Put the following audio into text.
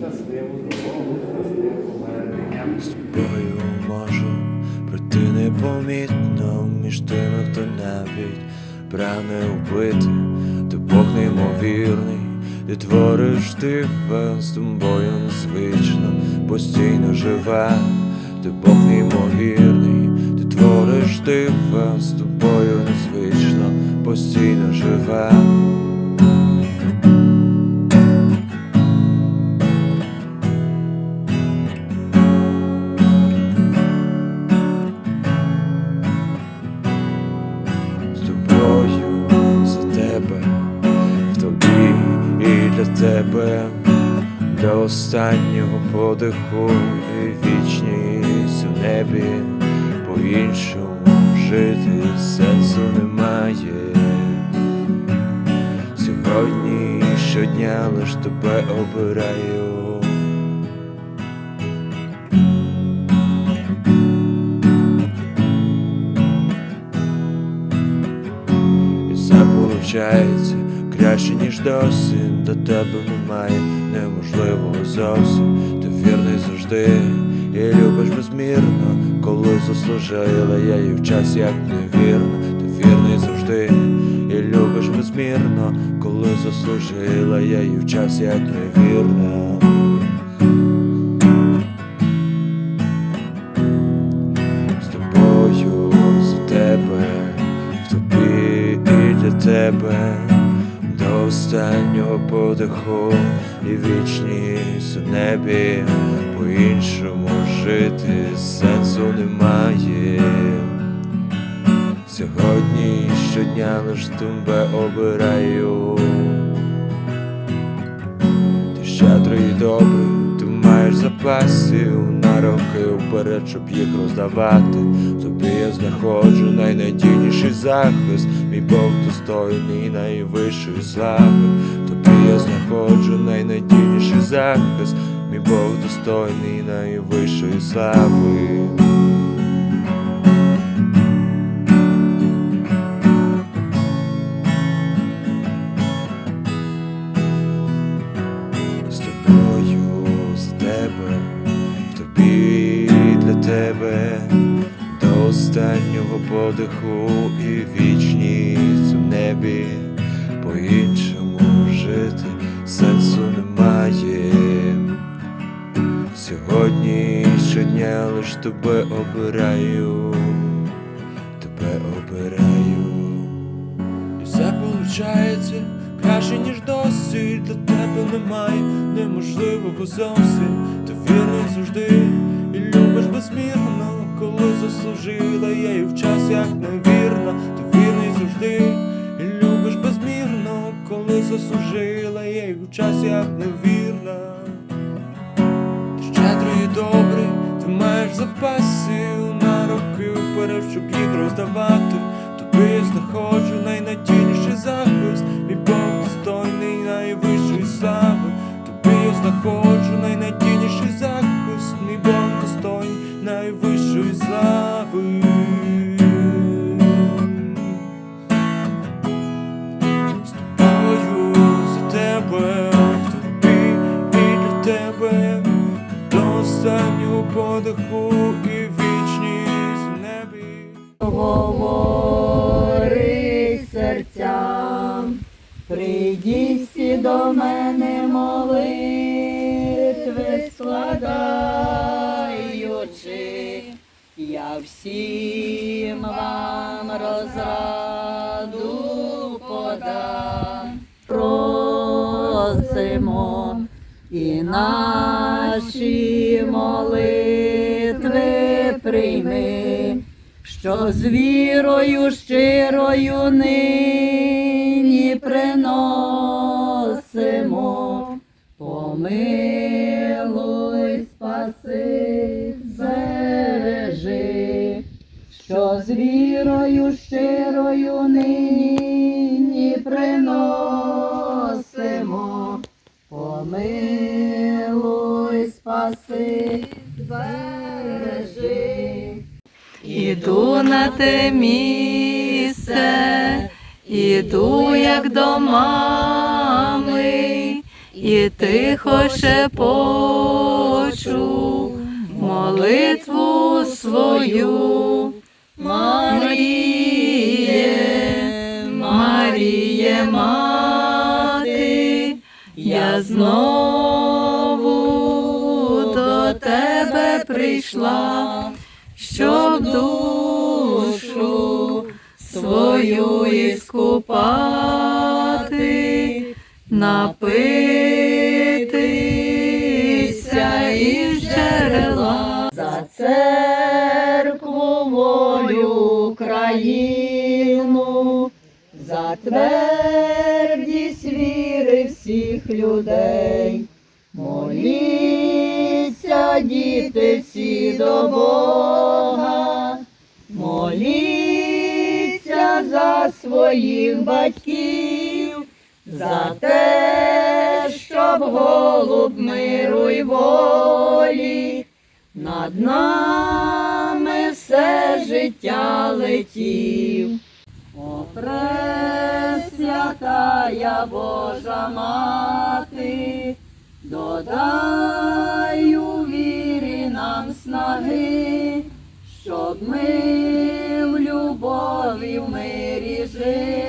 дорогу, повернення. З тобою можу пройти непомітно між тими, хто навіть прагне вбити, ти Бог неймовірний, ти твориш диво з тобою незвично, постійно живе, ти Бог неймовірний, ти твориш диво з тобою незвично, постійно живе. Тебе, до останнього подиху і вічність у небі, по-іншому жити сенсу немає. Сьогодні щодня лиш тебе обираю. І все получається краще, ніж досі. До тебе немає неможливого зовсім. Ти вірний завжди і любиш безмірно, коли заслужила я і в час як невірно, ти вірний завжди і любиш безмірно, коли заслужила я і в час як невірно. тебе, в тобі і тебе, подиху і вічність у небі, по-іншому жити сенсу немає. Сьогодні щодня лиш тебе обираю. Ти щедрий і добрий, ти маєш запасів на роки вперед, щоб їх роздавати. Тобі я знаходжу найнадійніший захист, мій Бог достойний найвищої слави. Знаходжу найнадійніший захист, мій Бог достойний найвищої слави. з тобою за тебе, в для тебе, до останнього подиху і вічність у небі, по-іншому жити сенсу немає. Сьогодні щодня лиш тебе обираю, тебе обираю. І все получається краще, ніж досі. Для тебе немає неможливого зовсім Ти вірний завжди. І любиш безмірно Коли заслужила. Я і в час як невірно Ти вірний завжди. І любиш безмірно Коли заслужила час як невірна, Ти щедрий і добрий, ти маєш запасів на роки вперед, щоб їх роздавати. Тобі я знаходжу найнадійніший захист, мій Бог достойний найвищої слави. Тобі я знаходжу подиху і вічність у небі. Говори серцям, прийдіть до мене молитви складаючи, я всім вам розраду подам. Просимо і наші молитви прийми що з вірою щирою нині приносимо, помилуй, спаси, збережи, що з вірою щирою нині приносимо, помилуй, спаси, збережи. Іду на те місце, іду як до мами, і тихо шепочу молитву свою. Маріє, Маріє, мати, я знову до тебе прийшла, щоб душу свою іскупати, напитися із джерела за церкву волю Україну, за твердість віри всіх людей. Моліться, діти, всі до Бога, моліться за своїх батьків, за те, щоб голуб миру й волі над нами все життя летів. О, пресвятая Божа мати, додай у вірі нам снаги, щоб ми в любові в мирі жили.